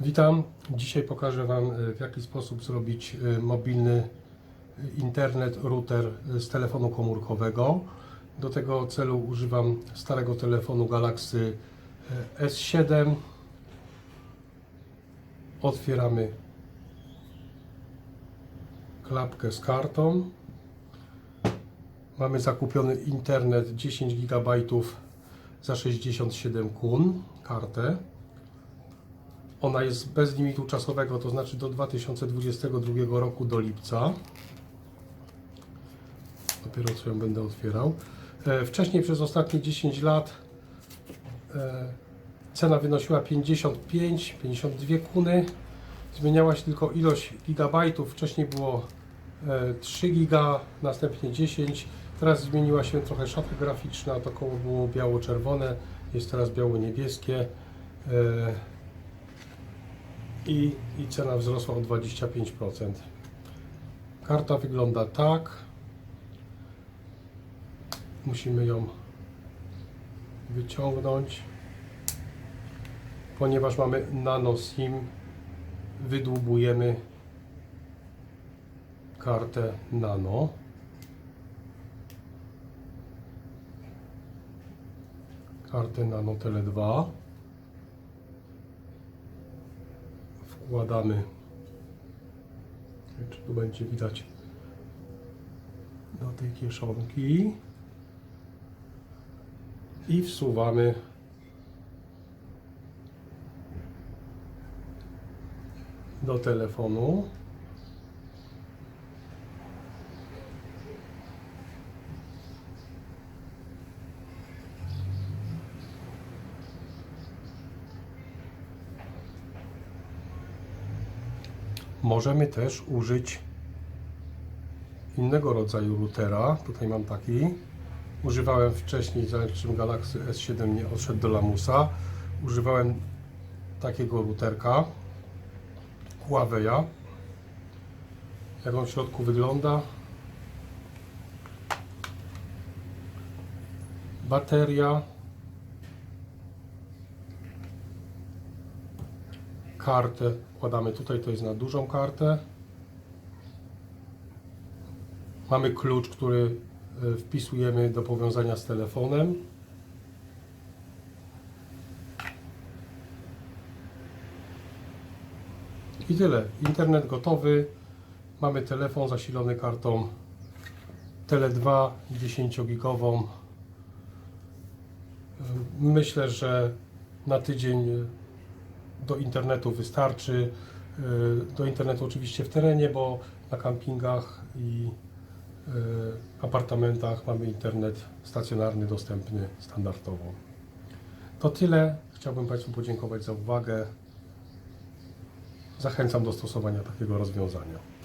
Witam. Dzisiaj pokażę Wam e, w jaki sposób zrobić e, mobilny internet router e, z telefonu komórkowego. Do tego celu używam starego telefonu Galaxy e, S7. Otwieramy klapkę z kartą. Mamy zakupiony internet 10 GB za 67 kun kartę. Ona jest bez limitu czasowego, to znaczy do 2022 roku do lipca. Dopiero co ją będę otwierał. E, Wcześniej przez ostatnie 10 lat e, cena wynosiła 55-52 kuny. Zmieniała się tylko ilość gigabajtów. Wcześniej było e, 3 giga, następnie 10. Teraz zmieniła się trochę szata graficzna. To koło było biało-czerwone, jest teraz biało-niebieskie. I, i cena wzrosła o 25%. Karta wygląda tak. Musimy ją wyciągnąć. Ponieważ mamy nano SIM, wydłubujemy kartę nano. Kartę nano Tele 2. wiem, Czy tu będzie widać do tej kieszonki. I wsuwamy. Do telefonu. Możemy też użyć innego rodzaju routera. Tutaj mam taki. Używałem wcześniej, zanim Galaxy S7 nie odszedł do lamusa. Używałem takiego routerka Huawei'a. Jak on w środku wygląda. Bateria. Kartę wkładamy tutaj, to jest na dużą kartę. Mamy klucz, który e, wpisujemy do powiązania z telefonem. I tyle. Internet gotowy. Mamy telefon zasilony kartą Tele2 10-gigową. Myślę, że na tydzień do internetu wystarczy. Y, Do internetu oczywiście w terenie, bo na kampingach i y, apartamentach mamy internet stacjonarny dostępny standardowo. To tyle. Chciałbym Państwu podziękować za uwagę. Zachęcam do stosowania takiego rozwiązania.